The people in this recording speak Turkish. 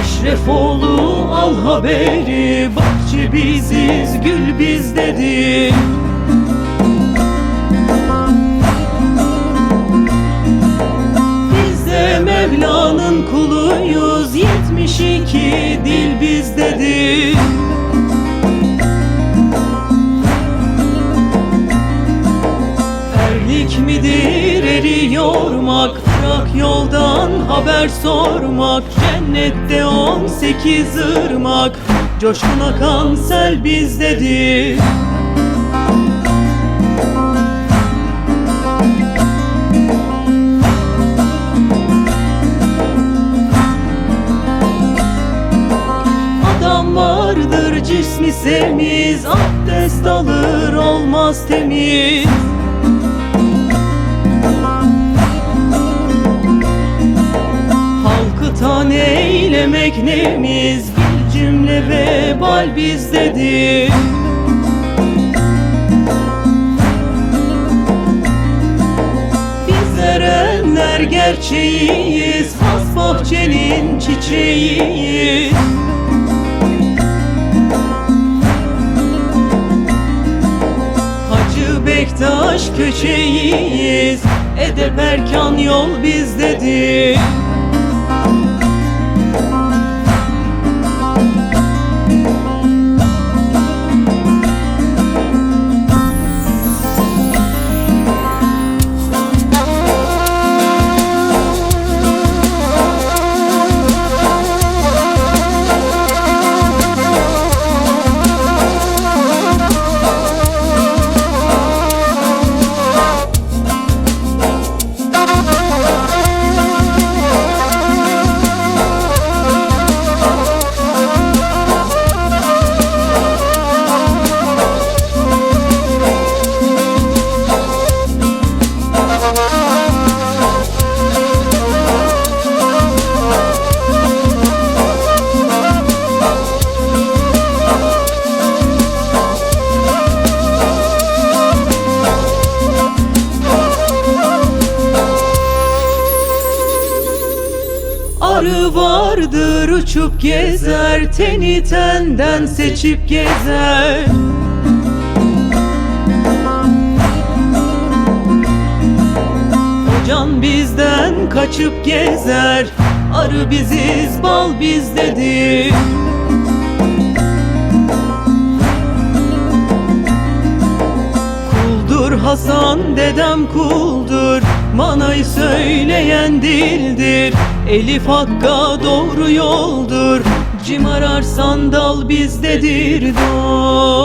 Eşrefoğlu al haberi Bahçe biziz gül Biz 72 dil bizdedir. Erlik midir eri yormak? Bırak yoldan haber sormak. Cennette on sekiz ırmak. Coşkun akan sel bizdedir vardır cismi semiz Abdest alır olmaz temiz. Halkı tan eylemek nemiz? Bir cümle vebal bizdedir. Biz erenler gerçeğiyiz Has bahçenin çiçeğiyiz Hacı Bektaş köçeğiyiz. Edep erkan yol bizdedir uçup gezer Teni tenden seçip gezer. Hocan bizden kaçıp gezer Arı biziz bal bizdedir. Kuldur Hasan dedem kuldur Manayı söyleyen dildir Elif hakka doğru yoldur. Cim arar sandal bizdedir dost